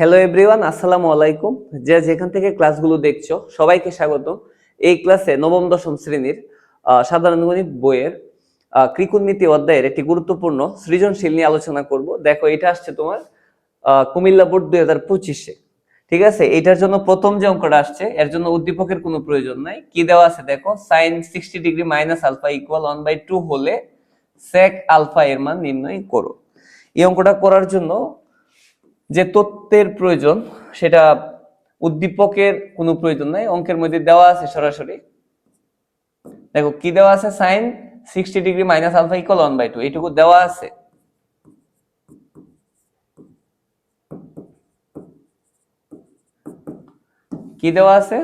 Hello everyone আসসালামু আলাইকুম। যে যেখান থেকে ক্লাসগুলো দেখছ সবাইকে স্বাগত এই ক্লাসে নবম দশম শ্রেণির সাধারণ গণিত বইয়ের আহ, ত্রিকোণমিতি অধ্যায়ের একটি গুরুত্বপূর্ণ সৃজনশীল নিয়ে আলোচনা করব। দেখো এটা আসছে তোমার কুমিল্লা বোর্ড দুই হাজার পঁচিশে। ঠিক আছে? এটার জন্য প্রথম যে অঙ্কটা আসছে এর জন্য উদ্দীপকের কোনো প্রয়োজন নাই। কি দেওয়া আছে দেখো? Sine sixty degree minus alpha equal one by two হলে সেক আলফা এর মান নির্ণয় করো। এই অঙ্কটা করার জন্য যে তত্ত্বের প্রয়োজন, সেটা উদ্দীপকের কোনো প্রয়োজন নাই, অঙ্কের মধ্যে দেওয়া আছে সরাসরি। দেখো, কি দেওয়া আছে? Sine sixty degree minus alpha equal one by two এইটুকু দেওয়া আছে। কি দেওয়া আছে?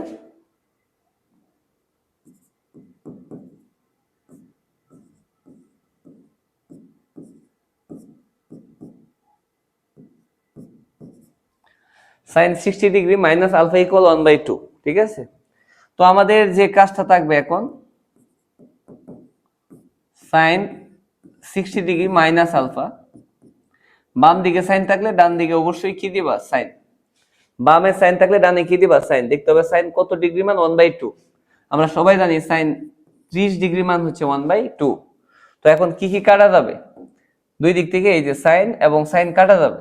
Sine sixty degree minus alpha equal one by two ঠিক আছে? তো আমাদের যে কাজটা থাকবে এখন sine sixty degree minus alpha বাম দিকে সাইন থাকলে ডান দিকে অবশ্যই কি দিবা? সাইন বামে সাইন থাকলে ডানে কি দিবা? সাইন দেখতে হবে সাইন কত ডিগ্রি মান? ওয়ান বাই টু আমরা সবাই জানি সাইন ত্রিশ ডিগ্রি মান হচ্ছে ওয়ান বাই টু তো এখন কি কি কাটা যাবে? দুই দিক থেকে এই যে সাইন এবং সাইন কাটা যাবে।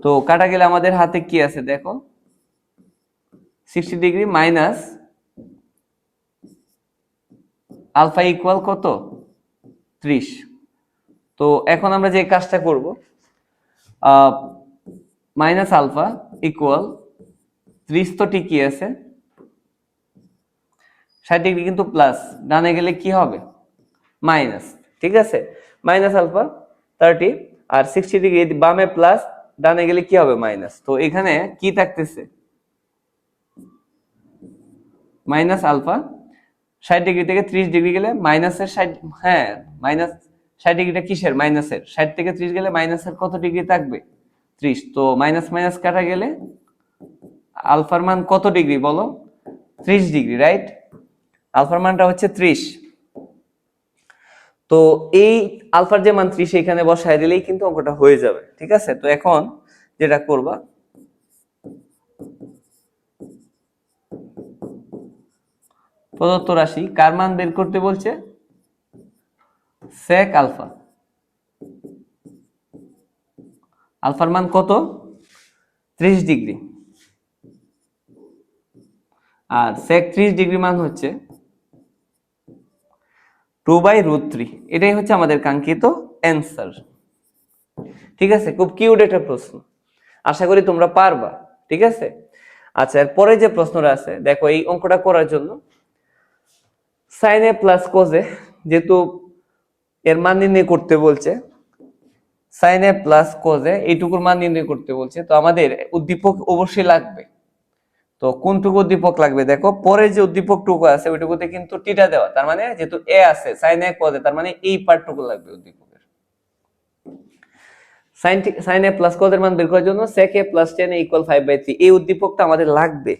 তো কাটা গেলে আমাদের হাতে কি আছে দেখো? Sixty degree minus alpha equal কত? ত্রিশ। তো এখন আমরা যে কাজটা করব মাইনাস আলফা ইকুয়াল ত্রিশ তো ঠিকই আছে। ষাট ডিগ্রি কিন্তু প্লাস ডানে গেলে কি হবে? মাইনাস ঠিক আছে? মাইনাস আলফা থার্টি আর সিক্সটি ডিগ্রি বামে প্লাস ডানে গেলে কি হবে? মাইনাস। তো এখানে কি থাকতেছে? Minus alpha. ষাট ডিগ্রি থেকে ত্রিশ ডিগ্রি গেলে মাইনাসের ষাট হ্যাঁ মাইনাস, ষাট ডিগ্রিটা কিসের? মাইনাসের। ষাট থেকে ত্রিশ গেলে মাইনাসের কত ডিগ্রি থাকবে? ত্রিশ। তো মাইনাস মাইনাস কাটা গেলে আলফার মান কত ডিগ্রি বলো? ত্রিশ ডিগ্রি, রাইট? আলফার মানটা হচ্ছে ত্রিশ। তো এই আলফার যে মান ত্রিশ এখানে বসায় দিলেই কিন্তু অঙ্কটা হয়ে যাবে, ঠিক আছে? তো এখন যেটা করবা, প্রদত্ত রাশি কার মান বের করতে বলছে? Sec alpha. আলফার মান কত? ত্রিশ ডিগ্রি। আর সেক ত্রিশ ডিগ্রি মান হচ্ছে টু বাই রুট থ্রি, এটাই হচ্ছে আমাদের কাঙ্ক্ষিত অ্যান্সার। ঠিক আছে? খুব কিউট একটা প্রশ্ন। আশা করি তোমরা পারবা। ঠিক আছে? আচ্ছা এরপরে যে প্রশ্নটা আছে, দেখো এই অঙ্কটা করার জন্য। সাইনে প্লাস কোজে যেহেতু এর মান নির্ণয় করতে বলছে সাইনে প্লাস কোজে এইটুকুর মান নির্ণয় করতে বলছে, তো আমাদের উদ্দীপক অবশ্যই লাগবে। তো কোনটুকু উদ্দীপক লাগবে? দেখো, পরে যে উদ্দীপকটুকু আছে, ওইটুকুতে কিন্তু টিটা দেওয়া, তার মানে যেহেতু এ আছে সাইন এ কোজে তার মানে এই পার্টটুকু লাগবে উদ্দীপকের। সাইন সাইন এ প্লাস কোজের মান বের করার জন্য sec a plus tan equal five by three এই উদ্দীপকটা আমাদের লাগবে।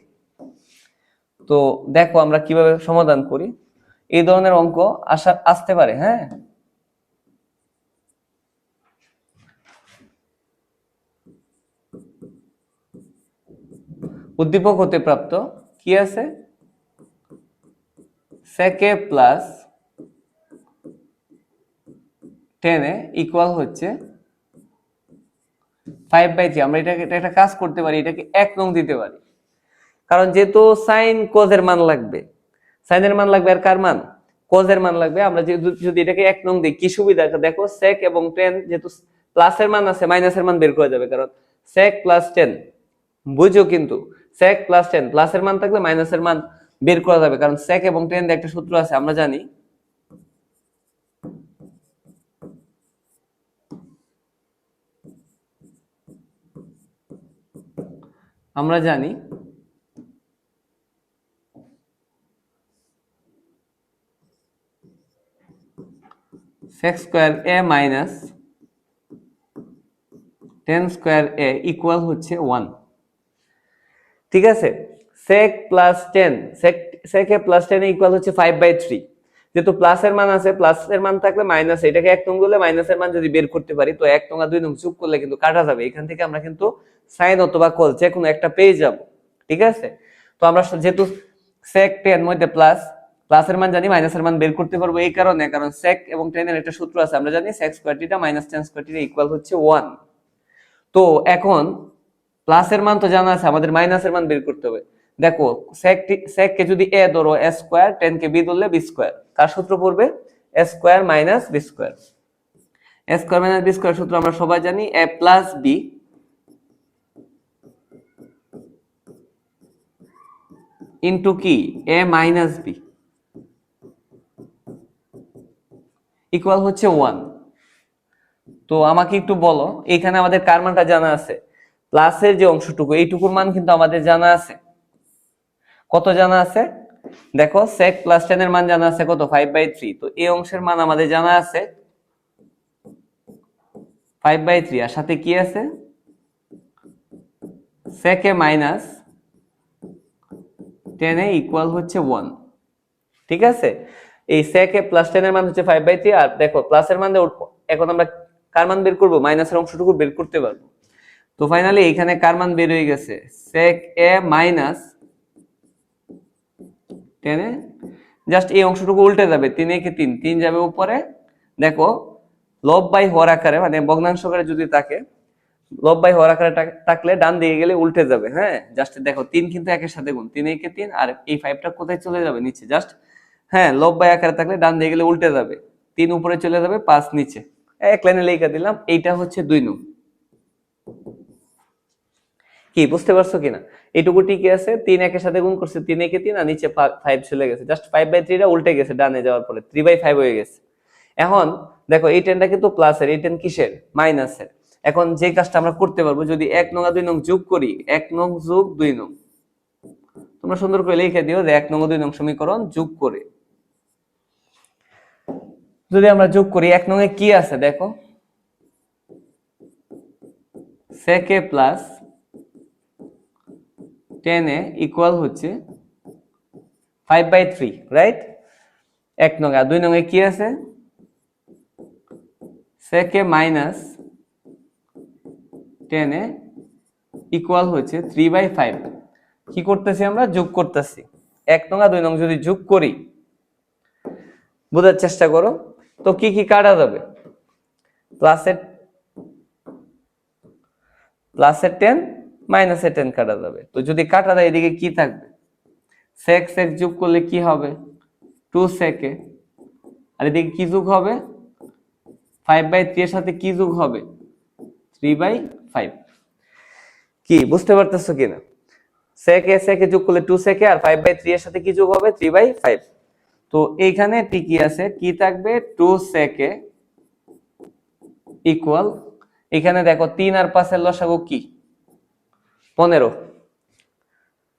তো দেখো আমরা কীভাবে সমাধান করি। এই ধরনের অঙ্ক আসা আসতে পারে হ্যাঁ? উদ্দীপক হতে প্রাপ্ত, কি আছে? সেকে প্লাস টেনে ইকুয়াল হচ্ছে ফাইভ বাই থ্রি আমরা এটাকে একটা কাজ করতে পারি, এটাকে এক নং দিতে পারি। কারণ যেহেতু সাইন কোজের মান লাগবে সাইনের মান লাগবে আর কার মান? কোজের মান লাগবে। আমরা যদি এটাকে এক নং দিই, কি সুবিধা? দেখো সেক এবং টেন যেহেতু প্লাসের মান আছে মাইনাসের মান বের করা যাবে। কারণ সেক প্লাস টেন বুঝো কিন্তু সেক প্লাস টেন প্লাসের মান থাকলে মাইনাসের মান বের করা যাবে, কারণ সেক এবং টেন একটা সূত্র আছে, আমরা জানি। আমরা জানি sec square A minus tan square A equal হচ্ছে ওয়ান ঠিক আছে? Sec plus tan sec sec plus tan equal হচ্ছে ফাইভ বাই থ্রি যেহেতু প্লাসের মান আছে প্লাসের মান থাকলে মাইনাস এটাকে এক নং করলে মাইনাসের মান যদি বের করতে পারি, তো এক নং আর দুই নং যোগ করলে কিন্তু কাটা যাবে। এখান থেকে আমরা কিন্তু সাইন অথবা কল যে কোনো একটা পেয়ে যাব। ঠিক আছে? তো আমরা যেহেতু সেক টেন মধ্যে প্লাস প্লাসের মান জানি মাইনাসের মান বের করতে পারব এই কারণে, কারণ সেক এবং টেনের একটা সূত্র আছে। আমরা জানি sec square theta minus tan square theta equal হচ্ছে ওয়ান তো এখন প্লাসের মান তো জানা আছে, আমাদের মাইনাসের মান বের করতে হবে। দেখো, sec কে যদি এ ধরো এ স্কোয়ার টেন কে বি ধরলে বি স্কোয়ার কার সূত্র পড়বে? A square minus B square A square minus B square সূত্র আমরা সবাই জানি এ প্লাস বি ইন্টু কি? এ মাইনাস বি ইকুয়াল হচ্ছে ওয়ান তো আমাকে একটু বলো এখানে আমাদের কার মানটা জানা আছে? প্লাসের যে অংশটুকু, এইটুকুর মান কিন্তু আমাদের জানা আছে। কত জানা আছে? দেখো, sec প্লাস টেন এর মান জানা আছে কত? ফাইভ বাই থ্রি তো এই অংশের মান আমাদের জানা আছে ফাইভ বাই থ্রি আর সাথে কি আছে? sec A minus tan A equal হচ্ছে ওয়ান ঠিক আছে? এই sec এ প্লাস টেন এর মান হচ্ছে ফাইভ বাই থ্রি আর দেখো প্লাসের মান এখন আমরা কার মান বের করব? মাইনাসের অংশটুকু বের করতে পারব। তো ফাইনালি এখানে কার মান বের হয়ে গেছে? sec এ মাইনাস টেনে জাস্ট এই অংশটুকু উল্টে যাবে, তিন একে তিন তিন যাবে উপরে। দেখো লব বাই হওয়ার আকারে মানে ভগ্নাংশ আকারে যদি থাকে লব বাই হওয়ার আকারে থাকলে ডান দিকে গেলে উল্টে যাবে হ্যাঁ? জাস্ট দেখো, তিন কিন্তু একের সাথে গুণ, তিন একে তিন, আর এই ফাইভটা কোথায় চলে যাবে? নিচে জাস্ট হ্যাঁ লব বাই আকারে থাকলে ডান দিকে গেলে উল্টে যাবে, তিন উপরে চলে যাবে, পাঁচ নিচে। এক লাইনে লেখা দিলাম, এইটা হচ্ছে দুই নং। কি, বুঝতে পারছ কিনা? এইটুকু টিকে আছে, তিন একের সাথে গুণ করছে, তিন একে তিন, আর নিচে ফাইভ চলে গেছে। জাস্ট ফাইভ বাই থ্রিটা উল্টে গেছে ডানে যাওয়ার পরে। থ্রি বাই ফাইভ হয়ে গেছে। এখন, দেখো, এই টেনটা কিন্তু প্লাসের এই টেন কিসের? মাইনাসের এখন যে কাজটা আমরা করতে পারব, যদি এক নং দুই নং যোগ করি, এক নং যোগ দুই নং। তোমরা সুন্দর করে লিখে দিও যে এক নং দুই নং সমীকরণ যোগ করে। যদি আমরা যোগ করি, এক নং এ কি আছে, দেখো? সেকে প্লাস টেন এ ইকুয়াল হচ্ছে ফাইভ বাই থ্রি রাইট এক নং আর দুই নং এ কি আছে? a minus tan A equal হচ্ছে থ্রি বাই ফাইভ কি করতেছি আমরা? যোগ করতেছি। এক নং দুই নং যদি যোগ করি, বোঝার চেষ্টা করো। তো কি কি কাটা যাবে? প্লাসের প্লাসের টেন মাইনাসের টেন কাটা যাবে। তো যদি কাটা যায় এদিকে কি থাকবে? সেক সেক যোগ করলে কি হবে? টু সেকে আর এদিকে কি যোগ হবে? ফাইভ বাই থ্রি এর সাথে কি যোগ হবে? থ্রি বাই ফাইভ কি, বুঝতে পারতেছো কিনা সেকে সেকে যোগ করলে টু সেকে আর ফাইভ বাই থ্রি এর সাথে কি যোগ হবে? থ্রি বাই ফাইভ তো এইখানে ঠিকই আছে, কি থাকবে? টু সেকে ইকুয়াল এখানে দেখো তিন আর পাঁচের লসাগু কি? পনেরো।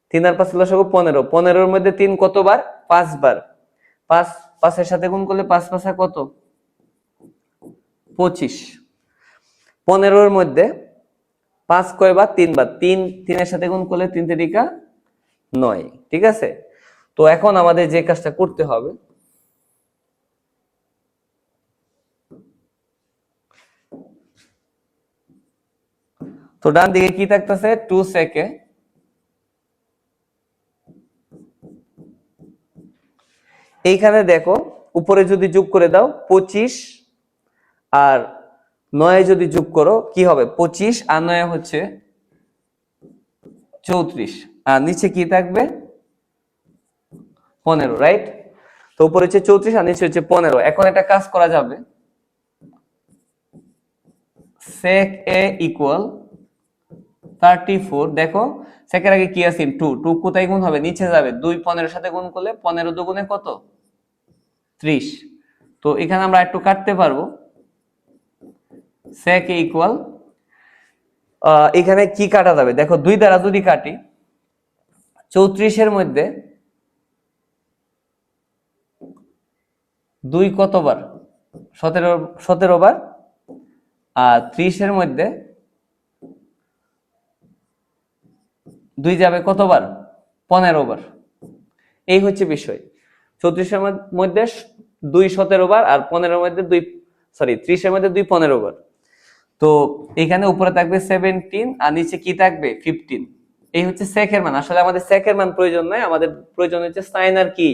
তিন আর পাঁচের লসাগু পনেরো। পনেরোর মধ্যে তিন কতবার? পাঁচবার। পাঁচ, পাঁচের সাথে গুণ করলে পাঁচ পাঁচা কত? পঁচিশ। পনেরোর মধ্যে পাঁচ কয়বার? তিনবার। তিন, তিনের সাথে গুণ করলে তিন তিরিকা নয়। ঠিক আছে? তো এখন আমাদের যে কাজটা করতে হবে তো ডান দিকে কি থাকতেছে? টু সেকে এইখানে দেখো, উপরে যদি যোগ করে দাও, পঁচিশ আর নয় যদি যোগ করো, কি হবে? পঁচিশ আর নয় হচ্ছে চৌত্রিশ। আর নিচে কি থাকবে? পনেরো রাইট তো উপরে হচ্ছে চৌত্রিশ আর নিচে হচ্ছে পনেরো। এখন একটা কাজ করা যাবে। Sec a equal thirty four দেখো সেকের আগে কি আছে? টু টু কোথায় গুণ হবে? নিচে যাবে। দুই পনেরোর সাথে গুণ করলে পনেরো দুগুণে কত? ত্রিশ। তো এখানে আমরা একটু কাটতে পারব। a ইকুয়াল এখানে কি কাটা যাবে? দেখো, দুই দ্বারা যদি কাটি, চৌত্রিশের মধ্যে দুই কতবার? সতেরো সতেরো বার, আর ত্রিশের মধ্যে দুই যাবে কতবার? পনেরো বার এই হচ্ছে বিষয়। চৌত্রিশের মধ্যে দুই সতেরো বার আর পনেরোর মধ্যে দুই সরি ত্রিশের মধ্যে দুই পনেরো বার তো এখানে উপরে থাকবে সেভেন্টিন আর নিচে কি থাকবে? ফিফটিন এই হচ্ছে সেকের মান। আসলে আমাদের সেকের মান প্রয়োজন নয়, আমাদের প্রয়োজন হচ্ছে সাইন আর কি?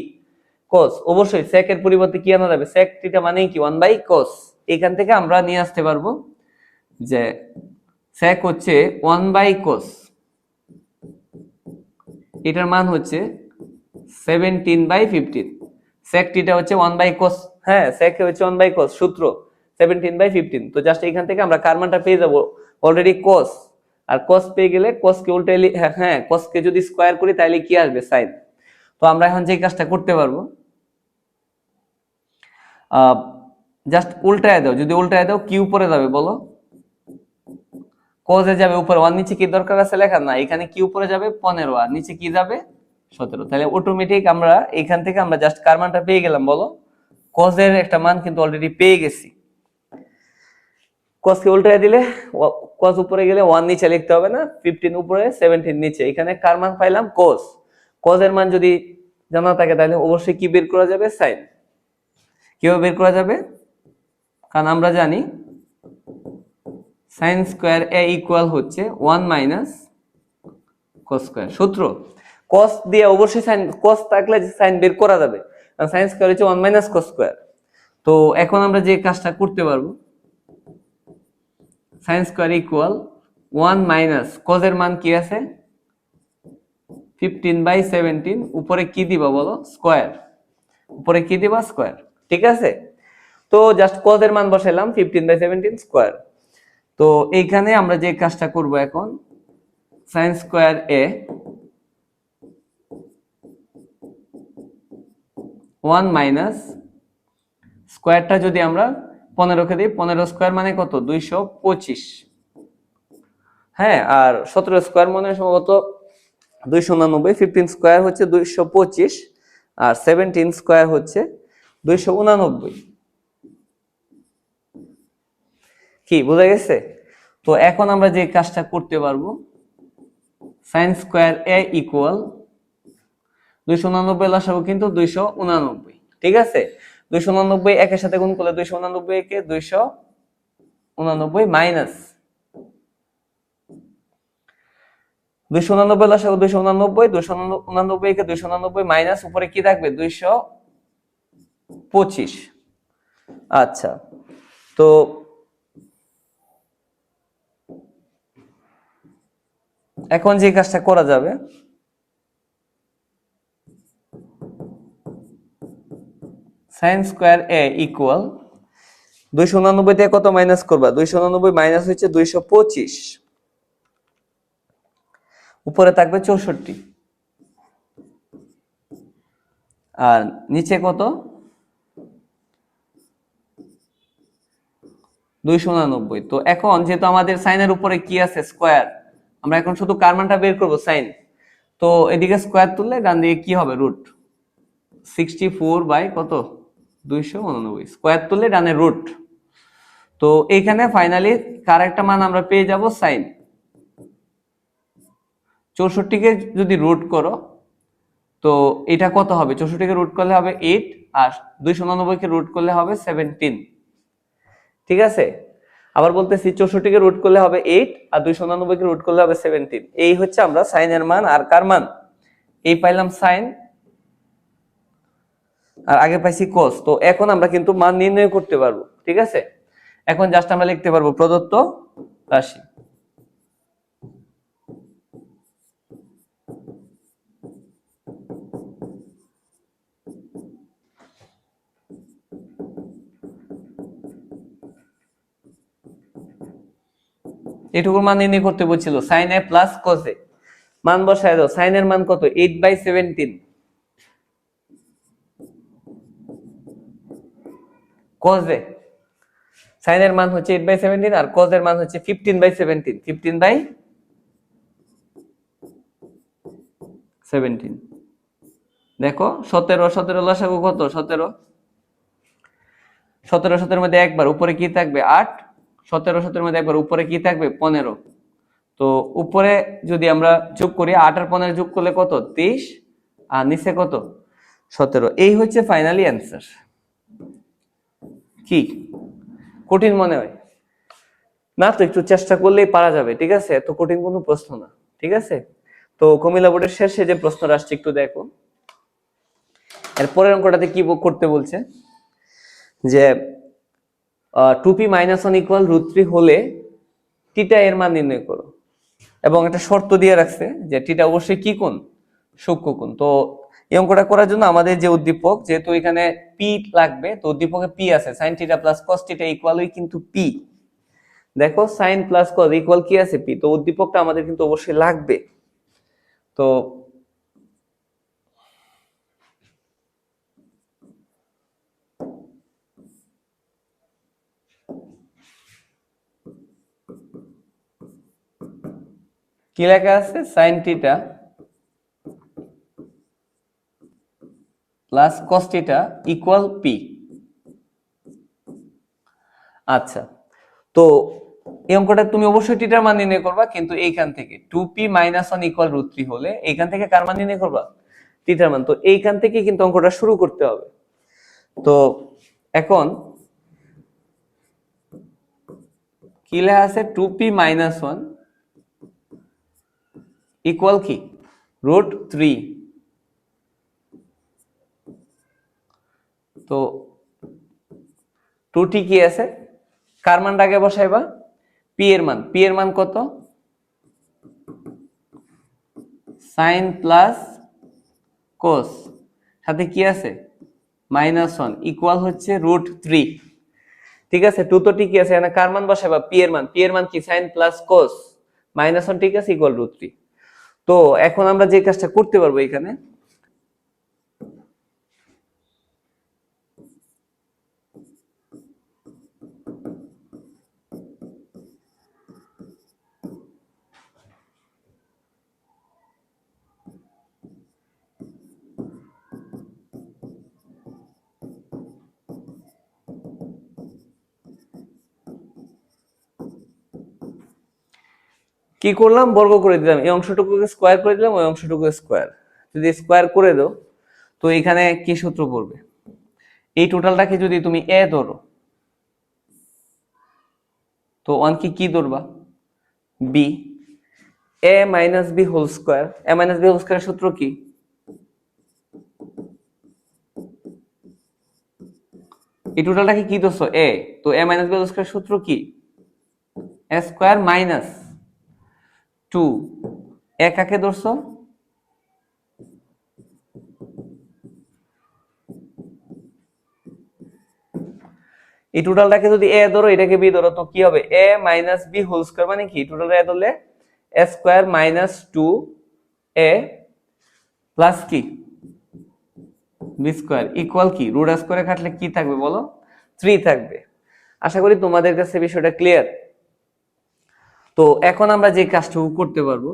কস অবশ্যই সেকের পরিবর্তে কি আনা যাবে? সেক থিটা মানেই কি? ওয়ান বাই কস এখান থেকে আমরা নিয়ে আসতে পারব যে সেক হচ্ছে ওয়ান বাই কোস এটার মান হচ্ছে seventeen by fifteen sec theta হচ্ছে ওয়ান বাই কোস হ্যাঁ সেক হচ্ছে ওয়ান বাই কোস সূত্র। সেভেন্টিন বাই ফিফটিন তো জাস্ট এখান থেকে আমরা কার মানটা পেয়ে যাব? অলরেডি কোস আর কোস পেয়ে গেলে কোসকে উল্টে হ্যাঁ হ্যাঁ কোসকে যদি স্কোয়ার করি তাহলে কি আসবে? সাইন তো আমরা এখন যে কাজটা করতে পারব জাস্ট উল্টায় দাও। যদি উল্টায় দাও কি উপরে যাবে, বলো। কজে যাবে উপরে? ওয়ান নিচে কি দরকার আছে লেখা? না, এখানে কি উপরে যাবে? পনেরো আর নিচে কি যাবে? সতেরো। তাহলে অটোমেটিক আমরা এখান থেকে আমরা জাস্ট কার মানটা পেয়ে গেলাম বলো? কজের একটা মান কিন্তু অলরেডি পেয়ে গেছি। কসকে উল্টায় দিলে কস উপরে গেলে ওয়ান নিচে লিখতে হবে না? ফিফটিন উপরে সেভেন্টিন নিচে। এখানে কার মান পাইলাম? কস কজের মান যদি জানা থাকে তাহলে অবশ্যই কি বের করা যাবে? সাইন কীভাবে বের করা যাবে? কারণ আমরা জানি সাইন স্কোয়ার এ ইকুয়াল হচ্ছে ওয়ান মাইনাস কস স্কোয়ার সূত্র কস দিয়ে অবশ্যই সাইন কস থাকলে সাইন বের করা যাবে। কারণ সাইন স্কোয়ার হচ্ছে ওয়ান মাইনাস কস স্কোয়ার তো এখন আমরা যে কাজটা করতে পারব sine square equal one minus কজের মান কি আছে? ফিফটিন বাই সেভেন্টিন উপরে কি দিবা বলো? স্কোয়ার উপরে কি দিবা? স্কোয়ার ঠিক আছে? তো জাস্ট কজের মান বসাইলাম ফিফটিন বাই সেভেন্টিন স্কোয়ার তো এইখানে আমরা যে কাজটা করব এখন সাইন স্কোয়ার এ ওয়ান মাইনাস স্কোয়ারটা যদি আমরা পনেরোকে দিই, পনেরো স্কোয়ার মানে কত? দুইশো পঁচিশ। হ্যাঁ আর সতেরো স্কোয়ার মানে সম্ভবত দুইশো উনানব্বই ফিফটিন স্কোয়ার হচ্ছে দুইশো পঁচিশ, আর সেভেন্টিন স্কোয়ার হচ্ছে দুইশো উনানব্বই। কি, বোঝা গেছে? তো এখন আমরা যে কাজটা করতে পারব সাইন স্কোয়ার এ ইকুয়াল দুইশো উনানব্বই লাসাবো কিন্তু দুইশো উনানব্বই, ঠিক আছে? দুইশো উনানব্বই একের সাথে গুণ করলে দুইশো উনানব্বই একে দুইশো উনানব্বই মাইনাস দুইশো উনানব্বই লাসাবো দুইশো উনানব্বই দুইশো উনানব্বই একে দুইশো উনানব্বই মাইনাস উপরে কি থাকবে? দুইশো পঁচিশ। আচ্ছা তো এখন যে কাজটা করা যাবে সাইন স্কোয়ার এ ইকুয়াল দুইশো উনানব্বই থেকে কত মাইনাস করবা? দুইশো উনানব্বই মাইনাস হচ্ছে দুইশো পঁচিশ। উপরে থাকবে চৌষট্টি। আর নিচে কত? দুইশো উনানব্বই। তো এখন যেহেতু আমাদের সাইনের উপরে কি আছে? স্কোয়ার আমরা এখন শুধু কার মানটা বের করব, সাইন। তো এদিকে স্কোয়ার তুললে ডান দিকে কি হবে? রুট সিক্সটি ফোর বাই কত? দুইশো উননব্বই। স্কোয়ার তুললে ডানে রুট তো এইখানে ফাইনালি কার একটা মান আমরা পেয়ে যাব? সাইন। চৌষট্টিকে যদি রুট করো, তো এটা কত হবে? চৌষট্টিকে রুট করলে হবে এইট আর দুইশো উননব্বইকে রুট করলে হবে সেভেন্টিন ঠিক আছে? আবার বলতেছি চৌষট্টিকে রুট করলে হবে এইট আর দুইশো উনানব্বইকে রুট করলে হবে সেভেন্টিন এই হচ্ছে আমরা সাইনের মান আর কার মান? এই পাইলাম সাইন আর আগে পাইছি কস তো এখন আমরা কিন্তু মান নির্ণয় করতে পারব, ঠিক আছে? এখন জাস্ট আমরা লিখতে পারব প্রদত্ত রাশি। এটুকু মান নির্ণয় করতে বলছিল সাইন এ প্লাস কস এ মান বসায় দাও সাইনের মান কত? এইট বাই সেভেন্টিন কজ এ সাইনের মান হচ্ছে এইট বাই সেভেন্টিন আর কজ এর মান হচ্ছে fifteen by seventeen fifteen by seventeen দেখো, সতেরো সতেরো লসাগু কত? সতেরো। সতেরো, সতেরোর মধ্যে একবার, উপরে কি থাকবে? আট। সতেরো, সতেরোর মধ্যে একবার উপরে কি থাকবে? পনেরো। তো উপরে যদি আমরা যোগ করি, আট আর পনেরো যোগ করলে কত? তেইশ আর নিচে কত? সতেরো। এই হচ্ছে ফাইনালি অ্যান্সার কি? কঠিন মনে হয়। না তো, একটু চেষ্টা করলেই পারা যাবে, ঠিক আছে? এত কঠিন কোনো প্রশ্ন না, ঠিক আছে? তো কুমিল্লা বোর্ডের শেষে যে প্রশ্নটা আসছে, একটু দেখো। এর পরের অঙ্কটাতে কি করতে বলছে? যে two P minus one equal root three হলে টিটা এর মান নির্ণয় করো। এবং একটা শর্ত দিয়ে রাখছে যে টিটা অবশ্যই কি কোণ? সূক্ষ্ম কোণ। তো এই অঙ্কটা করার জন্য আমাদের যে উদ্দীপক, যেহেতু এখানে পি লাগবে, তো উদ্দীপকে পি আছে। সাইন টিটা প্লাস কস টিটা ইকুয়ালই কিন্তু পি দেখো সাইন প্লাস কস ইকুয়াল কি আছে? পি তো উদ্দীপকটা আমাদের কিন্তু অবশ্যই লাগবে। তো কি লেখা আছে? Sine theta plus cos theta equal P আচ্ছা তো এই অঙ্কটা তুমি অবশ্যই টিটার মান নির্ণয় করবা, কিন্তু এইখান থেকে two P minus one equal root three হলে এইখান থেকে কার মান নির্ণয় করবা? টিটার মান। তো এইখান থেকে কিন্তু অঙ্কটা শুরু করতে হবে। তো এখন কি লেখা আছে? Two P minus one equal কি? রুট থ্রি তো টুটি কি আছে? কার মানটা আগে বসাইবা? পি এর মান। পি এর মান কত? সাইন প্লাস কোস সাথে কি আছে? মাইনাস ওয়ান ইকুয়াল হচ্ছে রুট থ্রি ঠিক আছে? টু তো ঠিকই আছে কার মান বসাইবা? পি এর মান। পি এর মান কি? Sine plus cos minus one ঠিক আছে ইকুয়াল রুট থ্রি তো এখন আমরা যে কাজটা করতে পারব এখানে কি করলাম? বর্গ করে দিলাম। এই অংশটুকুকে স্কোয়ার করে দিলাম, ওই অংশটুকু স্কোয়ার যদি স্কোয়ার করে দাও, তো এখানে কি সূত্র পড়বে? এই টোটালটাকে যদি তুমি এ ধরো, তো ওয়ান কি কি ধরবা? B A minus B whole square A minus B whole square সূত্র কি? এই টোটালটাকে কি ধরছো? এ তো A minus B whole square সূত্র কি? A square minus two. A কাকে ধরছো? এই টোটালটাকে যদি এ ধরো, এটাকে বি ধরো, তো কি হবে? A minus B whole square মানে কি? টোটালটা এ ধরলে A square minus two A plus কি? বি স্কোয়ার ইকুয়াল কি? রুট স্কোয়ারে কাটলে কি থাকবে বলো? থ্রি থাকবে। আশা করি তোমাদের কাছে বিষয়টা ক্লিয়ার তো এখন আমরা যে কাজটুকু করতে পারব,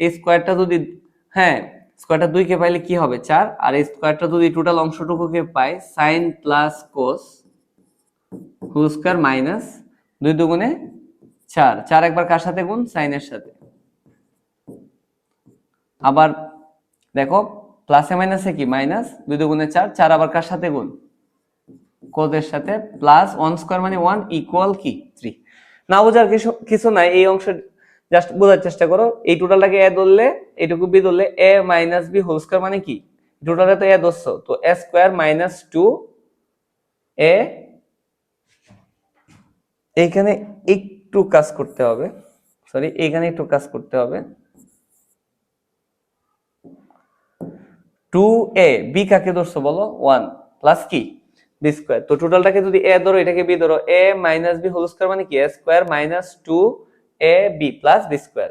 এই স্কোয়ারটা যদি হ্যাঁ স্কোয়ারটা দুইকে পাইলে কি হবে? চার, আর এই স্কোয়ারটা যদি টোটাল অংশটুকুকে পাই sine plus cos whole square minus দুই দুগুণে চার। চার একবার কার সাথে গুণ? সাইনের সাথে। আবার দেখো প্লাসে মাইনাসে কি? মাইনাস দুই দুগুণে চার। চার আবার কার সাথে গুণ? কোদের সাথে। প্লাস ওয়ান স্কোয়ার মানে ওয়ান ইকুয়াল কি? থ্রি না বোঝার কিছু কিছু নাই, এই অংশ জাস্ট বোঝার চেষ্টা করো। এই টোটালটাকে এ ধরলে এইটুকু বি ধরলে A minus B whole square মানে কি? টোটালটা তো এ ধরছো তো A square minus two A এইখানে একটু কাজ করতে হবে। সরি এইখানে একটু কাজ করতে হবে। টু এ বি কাকে ধরছো বলো? ওয়ান প্লাস কি? B square. তো টোটালটাকে যদি এ ধরো, এটাকে বি ধরো, A minus B whole square মানে কি? A square minus two A B plus B square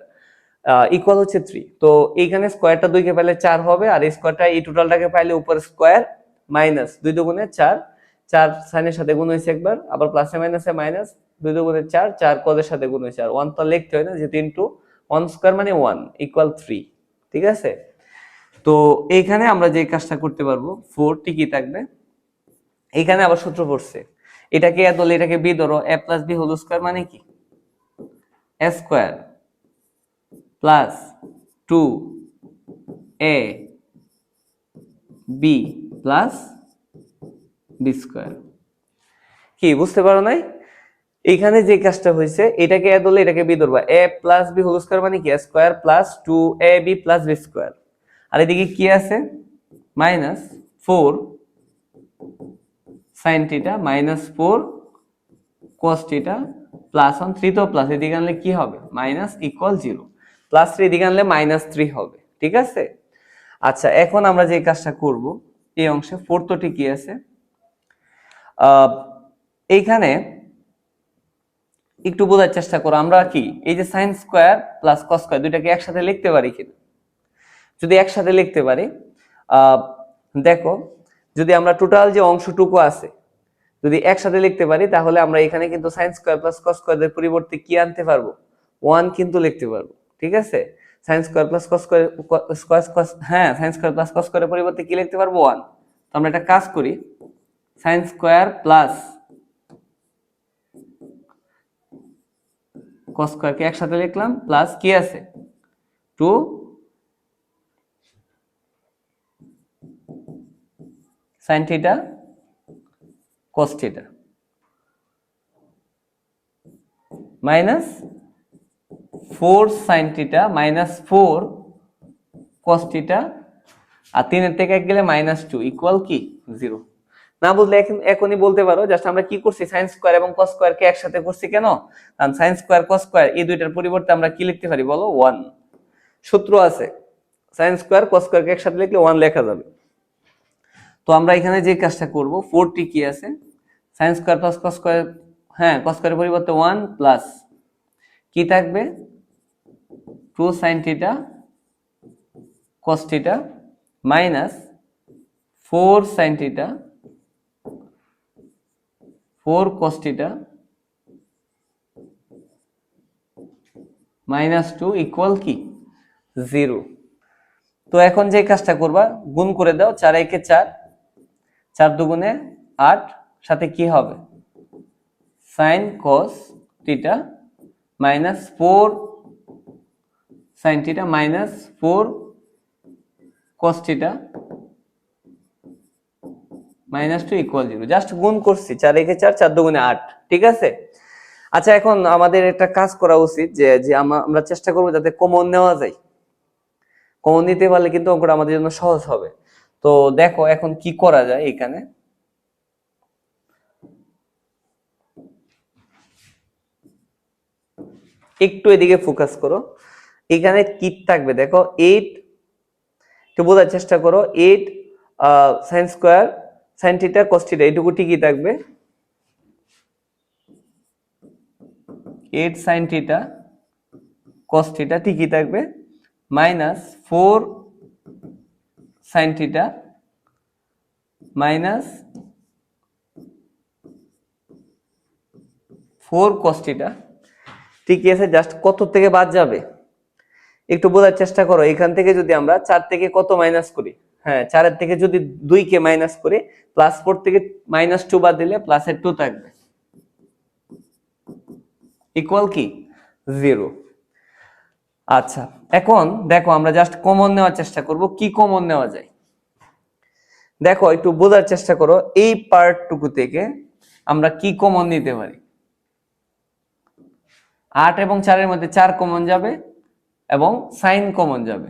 equal হচ্ছে থ্রি তো এইখানে স্কোয়ারটা দুইকে পাইলে চার হবে, আর এই স্কোয়ারটা এই টোটালটাকে পাইলে উপর স্কোয়ার মাইনাস দুই দুগুণে চার। চার সাইনের সাথে গুণ হয়েছে একবার, আবার প্লাসে মাইনাসে মাইনাস দুই দুগুণে চার চার কদের সাথে গুণ হয়েছে। আর ওয়ান তো লিখতে হয় না, যেহেতু ইন্টু ওয়ান স্কোয়ার মানে ওয়ান ইকুয়াল থ্রি ঠিক আছে? তো এইখানে আমরা যে কাজটা করতে পারব ফোর টিকি থাকবে। এইখানে আবার সূত্র পড়ছে। এটাকে এ ধরলে এটাকে বি ধরো A plus B whole square মানে কি? A square plus two A B plus B square কি, বুঝতে পারো নাই? এইখানে যে কাজটা হয়েছে, এটাকে এ ধরলে এটাকে বি ধরবা। A plus B whole square মানে কি? Square plus two A B plus B square আর এদিকে কি আছে? Minus four sine theta minus four cos theta plus one three তো প্লাস এদিকে আনলে কি হবে? Minus equal zero plus three এদিকে আনলে মাইনাস থ্রি হবে। ঠিক আছে? আচ্ছা এখন আমরা যে কাজটা করব এই অংশে ফোর্থটি কি আছে? আহ, এইখানে একটু বোঝার চেষ্টা করো। আমরা কি এই যে sine square plus cos square দুইটাকে একসাথে লিখতে পারি কিনা? যদি একসাথে লিখতে পারি দেখো যদি আমরা টোটাল যে অংশটুকু আছে, যদি একসাথে লিখতে পারি, তাহলে আমরা এখানে কিন্তু সাইন স্কোয়ার প্লাস কস স্কোয়ারের পরিবর্তে কি আনতে পারব? ওয়ান কিন্তু লিখতে পারব, ঠিক আছে? Sine square plus cos square cos হ্যাঁ সাইন স্কোয়ার প্লাস কস স্কোয়ারের পরিবর্তে কি লিখতে পারব? ওয়ান তো আমরা একটা কাজ করি সাইন স্কোয়ার প্লাস কস স্কোয়ারকে একসাথে লিখলাম প্লাস কি আছে? Two sine theta cos theta minus four sine theta minus four cos theta আর তিনের থেকে এক গেলে মাইনাস টু ইকুয়াল কি? জিরো না বুঝলে এখন এখনই বলতে পারো জাস্ট আমরা কি করছি? সাইন স্কোয়ার এবং কস স্কোয়ারকে একসাথে করছি কেন? কারণ সাইন স্কোয়ার কস স্কোয়ার এই দুইটার পরিবর্তে আমরা কি লিখতে পারি বলো? ওয়ান সূত্র আছে। সাইন স্কোয়ার কস স্কোয়ারকে একসাথে লিখলে ওয়ান লেখা যাবে। তো আমরা এখানে যে কাজটা করব ফোরটি কি আছে? Sine square plus cos square হ্যাঁ কস স্কোয়ারের পরিবর্তে ওয়ান প্লাস কি থাকবে? Two sine theta cos theta minus four sine theta four cos theta minus two equal কি? জিরো তো এখন যে কাজটা করবা, গুণ করে দাও, চার একে চার চার দুগুণে আট, সাথে কি হবে? Sine cos theta minus four sine theta minus four cos theta minus two equal zero just গুণ করছি, চার একে চার চার দুগুণে আট, ঠিক আছে? আচ্ছা এখন আমাদের একটা কাজ করা উচিত যে যে আমরা চেষ্টা করব যাতে কমন নেওয়া যায়। কমন নিতে পারলে কিন্তু অঙ্কটা আমাদের জন্য সহজ হবে। তো দেখো এখন কি করা যায় এখানে? একটু এদিকে ফোকাস করো। এখানে কি থাকবে দেখো? এইট একটু বোঝার চেষ্টা করো। Eight sine square sine theta cos theta এইটুকু ঠিকই থাকবে। Eight sine theta cos theta ঠিকই থাকবে। Minus four sine theta minus four cos theta ঠিকই আছে? জাস্ট কত থেকে বাদ যাবে? একটু বোঝার চেষ্টা করো। এখান থেকে যদি আমরা চার থেকে কত মাইনাস করি? হ্যাঁ চারের থেকে যদি দুই কে মাইনাস করি প্লাস ফোর থেকে মাইনাস টু বাদ দিলে প্লাসের টু থাকবে। ইকুয়াল কি? জিরো আচ্ছা এখন দেখো আমরা জাস্ট কমন নেওয়ার চেষ্টা করব। কি কমন নেওয়া যায়? দেখো, একটু বোঝার চেষ্টা করো। এই পার্টটুকু থেকে আমরা কি কমন নিতে পারি? আট এবং চারের মধ্যে চার কমন যাবে এবং সাইন কমন যাবে।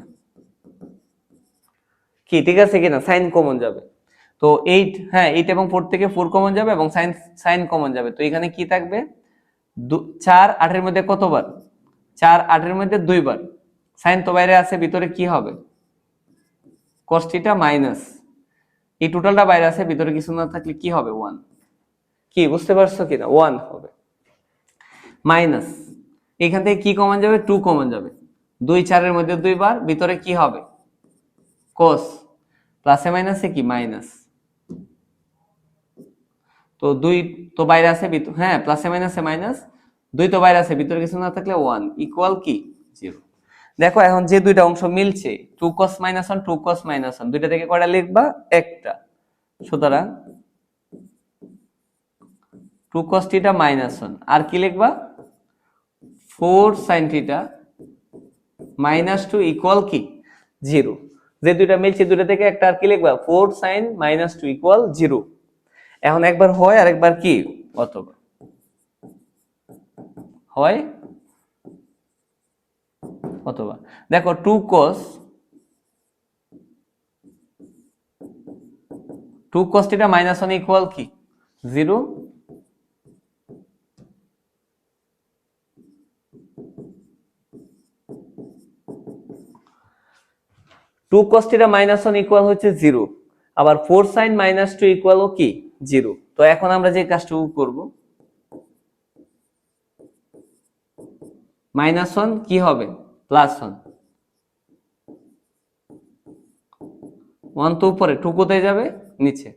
কি, ঠিক আছে কিনা? সাইন কমন যাবে। তো এইট হ্যাঁ এইট এবং ফোর থেকে ফোর কমন যাবে এবং সাইন সাইন কমন যাবে। তো এখানে কি থাকবে? চার, আটের মধ্যে কতবার? চার আটের মধ্যে দুইবার। সাইন তো বাইরে আছে, ভিতরে কি হবে? কস্টিটা মাইনাস এই টোটালটা বাইরে আছে, ভিতরে কিছু না থাকলে কি হবে? ওয়ান কি, বুঝতে পারছ কিনা? ওয়ান হবে। মাইনাস এখান থেকে কি কমন যাবে? টু কমন যাবে। দুই চারের মধ্যে দুইবার, ভিতরে কি হবে? কোস প্লাসে মাইনাসে কি? মাইনাস তো দুই তো বাইরে আছে হ্যাঁ প্লাসে মাইনাসে মাইনাস দুই তো বাইরে আছে, ভিতরে কিছু না থাকলে ওয়ান ইকুয়াল কি? জিরো দেখো এখন যে দুইটা অংশ মিলছে two cos minus one two cos minus one দুইটা থেকে কয়টা লিখবা? একটা। সুতরাং two cos theta minus one আর কি লিখবা? Four sine theta minus two equal কি? জিরো যে দুইটা মিলছে দুইটা থেকে একটা, আর কি লিখবা? Four sine minus two equal zero এখন একবার হয় আর একবার কি? অথবা। হয় অথবা। দেখো, two cos two cos theta minus one equal কি? Zero two cos theta minus one equal হচ্ছে জিরো আবার ফোর সাইন মাইনাস টু ইকুয়ালও কি? জিরো তো এখন আমরা যে কাজটুকু করব মাইনাস ওয়ান কি হবে? Plus one. ওয়ান তো উপরে, টু কোথায় যাবে? নিচে।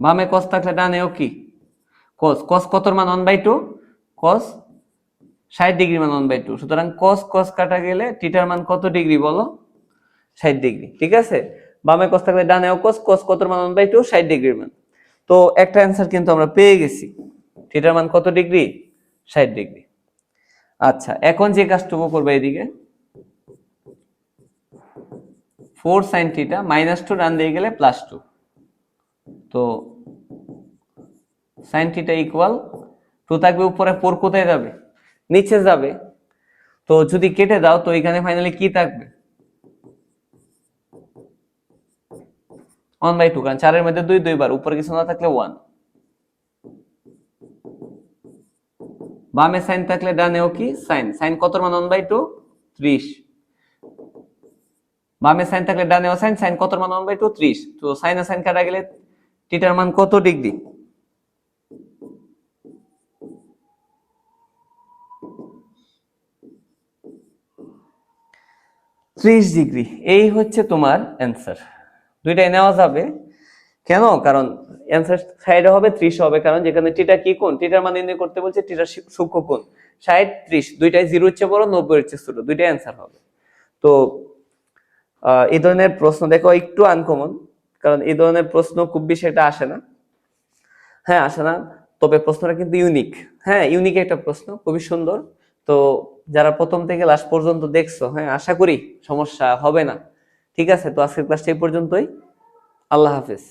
বামে কস থাকলে ডানেও কি? কস কস কতর মান? ওয়ান বাই টু কস ষাট ডিগ্রি মান ওয়ান বাই টু সুতরাং কস কস কাটা গেলে টিটার মান কত ডিগ্রি বলো? ষাট ডিগ্রি ঠিক আছে? বামে কস থাকলে ডানেও কস কস কতর মান? ওয়ান বাই টু ষাট ডিগ্রির মান। তো একটা অ্যান্সার কিন্তু আমরা পেয়ে গেছি। থিটার মান কত ডিগ্রি? ষাট ডিগ্রি। আচ্ছা এখন যে কাজটুকু করবে এদিকে? Four sine theta minus two ডান দিয়ে গেলে প্লাস টু। তো সাইন থিটা ইকুয়াল টু থাকবে উপরে, ফোর কোথায় যাবে? নিচে যাবে। তো যদি কেটে দাও, তো এখানে ফাইনালি কি থাকবে? ওয়ান বাই টু, কারণ চারের মধ্যে দুই, দুইবার, উপরে কিছু না থাকলে ওয়ান। বামে সাইন থাকলে ডানেও কি? সাইন। সাইন কত মান? ওয়ান বাই টু ত্রিশ। বামে সাইন থাকলে ডানেও সাইন সাইন কত মান? ওয়ান বাই টু ত্রিশ। তো সাইন সাইন কাটা গেলে টিটার মান কত ডিগ্রি? ত্রিশ ডিগ্রি। এই হচ্ছে তোমার অ্যান্সার দুইটাই নেওয়া যাবে। কেন? কারণ অ্যান্সার সাইডে হবে, ত্রিশ হবে। কারণ যেখানে টিটা কি কোন টিটার মান নির্ণয় করতে বলছে টিটার সূক্ষ্ম কোন ষাট ত্রিশ, দুইটাই জিরো হচ্ছে বড়, নব্বই হচ্ছে ছোট। দুইটাই অ্যান্সার হবে। তো এই ধরনের প্রশ্ন দেখো একটু আনকমন কারণ এই ধরনের প্রশ্ন খুব বেশি একটা আসে না। হ্যাঁ আসে না। তবে প্রশ্নটা কিন্তু ইউনিক হ্যাঁ ইউনিক একটা প্রশ্ন, খুবই সুন্দর। তো, যারা প্রথম থেকে লাস্ট পর্যন্ত দেখছ হ্যাঁ আশা করি সমস্যা হবে না। ঠিক আছে? তো আজকের ক্লাসটা এই পর্যন্তই। আল্লাহ হাফেজ।